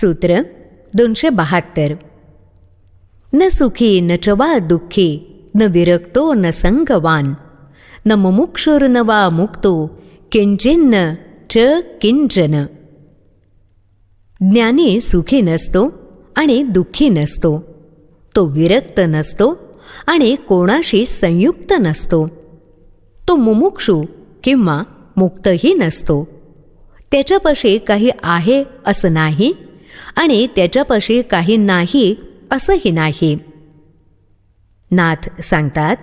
सूत्र दोनशे बहात्तर. न सुखी न च वा दुःखी न विरक्तो न संगवान. न मुमुक्षुर्न वा मुक्तो किंचिन्न च किंचन. ज्ञानी सुखी नसतो आणि दुःखी नसतो. तो विरक्त नसतो आणि कोणाशी संयुक्त नसतो. तो मुमुक्षू किंवा मुक्तही नसतो. त्याच्यापाशी काही आहे असं नाही आणि त्याच्यापाशी काही नाही असंही नाही. नाथ सांगतात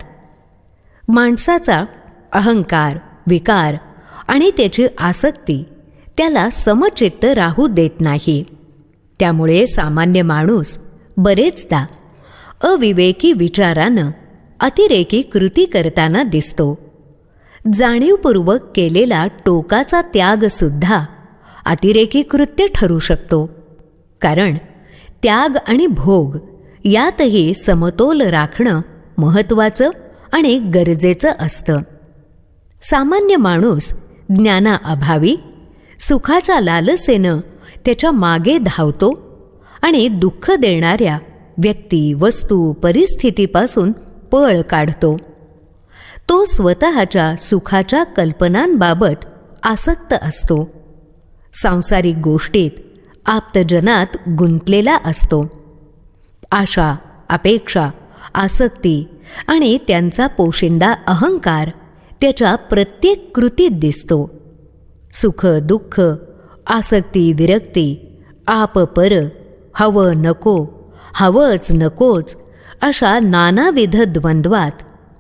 माणसाचा अहंकार विकार आणि त्याची आसक्ती त्याला समचित्त राहू देत नाही. त्यामुळे सामान्य माणूस बरेचदा अविवेकी विचारानं अतिरेकी कृती करताना दिसतो. जाणीवपूर्वक केलेला टोकाचा त्यागसुद्धा अतिरेकी कृत्य ठरू शकतो. कारण त्याग आणि भोग यातही समतोल राखणं महत्त्वाचं आणि गरजेचं असतं. सामान्य माणूस ज्ञानाअभावी सुखाच्या लालसेनं त्याच्यामागे धावतो आणि दुःख देणाऱ्या व्यक्ती वस्तू परिस्थितीपासून पळ काढतो. तो स्वतःच्या सुखाच्या कल्पनांबाबत आसक्त असतो. सांसारिक गोष्टीत आप्तजनात गुंतलेला असतो. आशा अपेक्षा आसक्ती आणि त्यांचा पोशिंदा अहंकार त्याच्या प्रत्येक कृतीत दिसतो. सुख दुःख आसक्ती विरक्ती आप पर हवं नको हवंच नकोच अशा नानाविध द्वंद्वात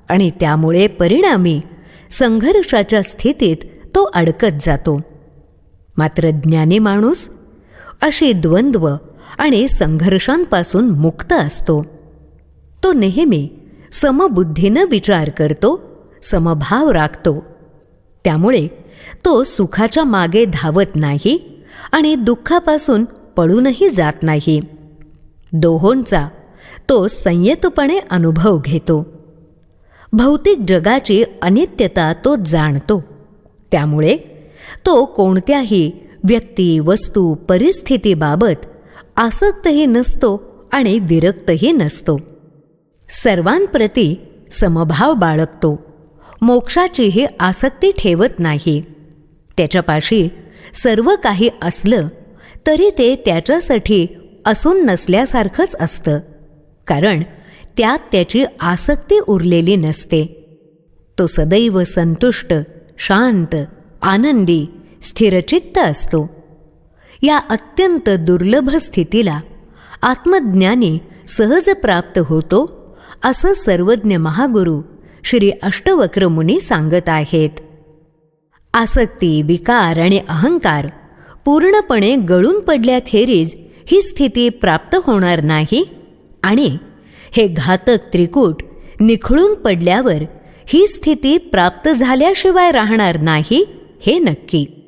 आणि त्यामुळे परिणामी संघर्षाच्या स्थितीत तो अडकत जातो. मात्र ज्ञानी माणूस अशी द्वंद्व आणि संघर्षांपासून मुक्त असतो. तो नेहमी समबुद्धीनं विचार करतो समभाव राखतो. त्यामुळे तो सुखाच्या मागे धावत नाही आणि दुःखापासून पळूनही जात नाही. दोहोंचा तो संयतपणे अनुभव घेतो. भौतिक जगाची अनित्यता तो जाणतो. त्यामुळे तो कोणत्याही व्यक्ती वस्तू परिस्थितीबाबत आसक्तही नसतो आणि विरक्तही नसतो. सर्वांप्रती समभाव बाळगतो. मोक्षाचीही आसक्ती ठेवत नाही. त्याच्यापाशी सर्व काही असलं तरी ते त्याच्यासाठी असून नसल्यासारखंच असतं. कारण त्यात त्याची आसक्ती उरलेली नसते. तो सदैव संतुष्ट शांत आनंदी स्थिरचित्त असतो. या अत्यंत दुर्लभ स्थितीला आत्मज्ञानी सहज प्राप्त होतो असं सर्वज्ञ महागुरू श्री अष्टवक्र मुनी सांगत आहेत. आसक्ती विकार आणि अहंकार पूर्णपणे गळून पडल्याखेरीज ही स्थिती प्राप्त होणार नाही आणि हे घातक त्रिकूट निखळून पडल्यावर ही स्थिती प्राप्त झाल्याशिवाय राहणार नाही हे नक्की.